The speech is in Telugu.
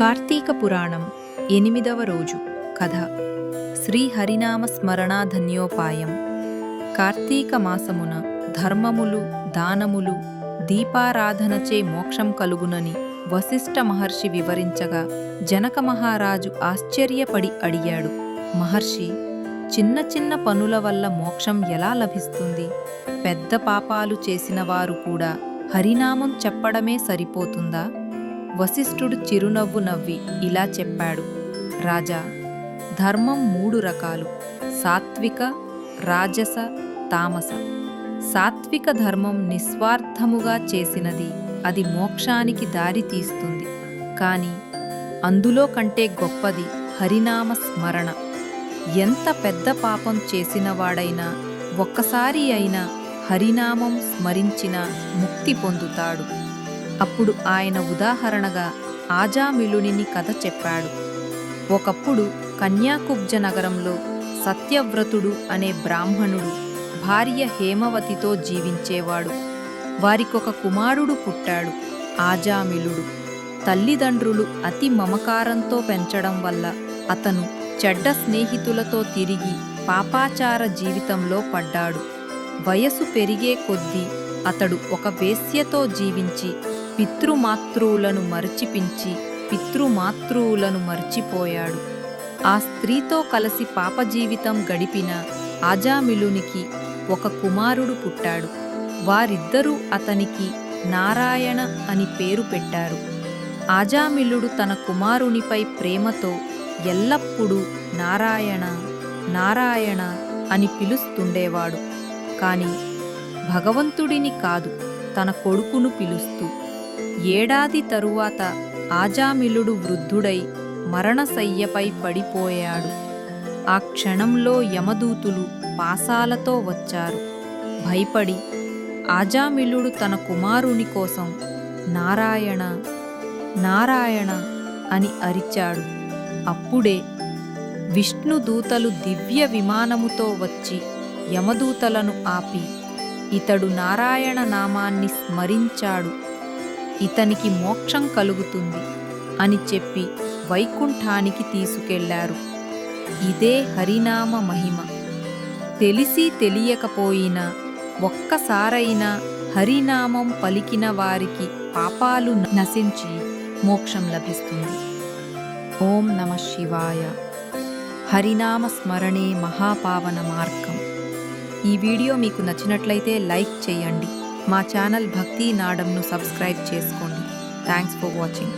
కార్తీక పురాణం ఎనిమిదవ రోజు కథ. శ్రీ హరినామ కార్తీక మాసమున ధర్మములు దానములు దీపారాధనచే మోక్షం కలుగునని వశిష్ఠ మహర్షి వివరించగా జనక మహారాజు ఆశ్చర్యపడి అడిగాడు మహర్షి చిన్న చిన్న పనుల వల్ల మోక్షం ఎలా లభిస్తుంది? పెద్ద పాపాలు చేసిన వారు కూడా హరినామం చెప్పడమే సరిపోతుందా? వశిష్ఠుడు చిరునవ్వు నవ్వి ఇలా చెప్పాడు. రాజా ధర్మం మూడు రకాలు. సాత్విక రాజస తామస. సాత్విక ధర్మం నిస్వార్థముగా చేసినది అది మోక్షానికి దారి తీస్తుంది. కాని అందులో కంటే గొప్పది హరినామ స్మరణ. ఎంత పెద్ద పాపం చేసినవాడైనా ఒక్కసారి అయినా హరినామం స్మరించిన ముక్తి పొందుతాడు. అప్పుడు ఆయన ఉదాహరణగా ఆజామిలుని కథ చెప్పాడు. ఒకప్పుడు కన్యాకుబ్జ నగరంలో సత్యవ్రతుడు అనే బ్రాహ్మణుడు భార్య హేమవతితో జీవించేవాడు. వారికొక కుమారుడు పుట్టాడు ఆజామిలుడు. తల్లిదండ్రులు అతి మమకారంతో పెంచడం వల్ల అతను చెడ్డ స్నేహితులతో తిరిగి పాపాచార జీవితంలో పడ్డాడు. వయసు పెరిగే కొద్దీ అతడు ఒక వేశ్యతో జీవించి పితృమాతృవులను మరచిపించి పితృమాతృవులను మర్చిపోయాడు. ఆ స్త్రీతో కలిసి పాపజీవితం గడిపిన ఆజామిలునికి ఒక కుమారుడు పుట్టాడు. వారిద్దరూ అతనికి నారాయణ అని పేరు పెట్టారు. ఆజామిలుడు తన కుమారునిపై ప్రేమతో ఎల్లప్పుడూ నారాయణ నారాయణ అని పిలుస్తుండేవాడు. కాని భగవంతుడిని కాదు తన కొడుకును పిలుస్తూ ఏడాది తరువాత ఆజామిలుడు వృద్ధుడై మరణశయ్యపై పడిపోయాడు. ఆ క్షణంలో యమదూతులు పాసాలతో వచ్చారు. భయపడి ఆజామిలుడు తన కుమారుని కోసం నారాయణ నారాయణ అని అరిచాడు. అప్పుడే విష్ణుదూతలు దివ్య విమానముతో వచ్చి యమదూతలను ఆపి ఇతడు నారాయణ నామాన్ని స్మరించాడు. ఇతనికి మోక్షం కలుగుతుంది అని చెప్పి వైకుంఠానికి తీసుకెళ్ళారు. ఇదే హరినామ మహిమ. తెలిసి తెలియకపోయినా ఒక్కసారైనా హరినామం పలికిన వారికి పాపాలు నశించి మోక్షం లభిస్తుంది. ఓం నమ శివాయ. హరినామ స్మరణే మహాపావన మార్గం. ఈ వీడియో మీకు నచ్చినట్లయితే లైక్ చేయండి. మా ఛానల్ భక్తి నాడంను సబ్స్క్రైబ్ చేసుకోండి. Thanks for watching